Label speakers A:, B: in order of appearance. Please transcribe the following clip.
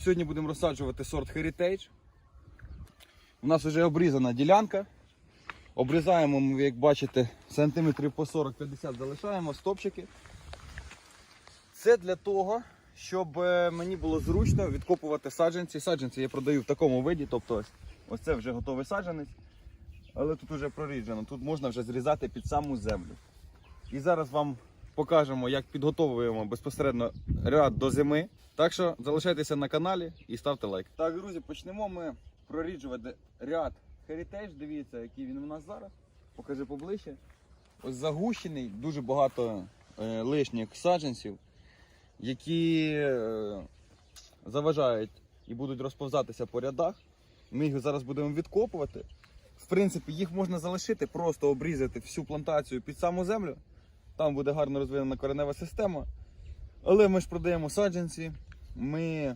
A: Сьогодні будемо розсаджувати сорт Heritage. У нас вже обрізана ділянка. Обрізаємо як бачите, сантиметрів по 40-50 залишаємо стопчики. Це для того, щоб е, мені було зручно відкопувати саджанці. Саджанці я продаю в такому виді, тобто ось це вже готовий саджанець, але тут вже проріджено, тут можна вже зрізати під саму землю. І зараз вам покажемо, як підготовуємо безпосередньо ряд до зими. Так що залишайтеся на каналі і ставте лайк. Так, друзі, почнемо ми проріджувати ряд Heritage. Дивіться, який він у нас зараз. Покажи поближче. Ось загущений, дуже багато е, лишніх саджанців, які е, заважають і будуть розповзатися по рядах. Ми їх зараз будемо відкопувати. В принципі, їх можна залишити, просто обрізати всю плантацію під саму землю. Там буде гарно розвинена коренева система. Але ми ж продаємо саджанці. Ми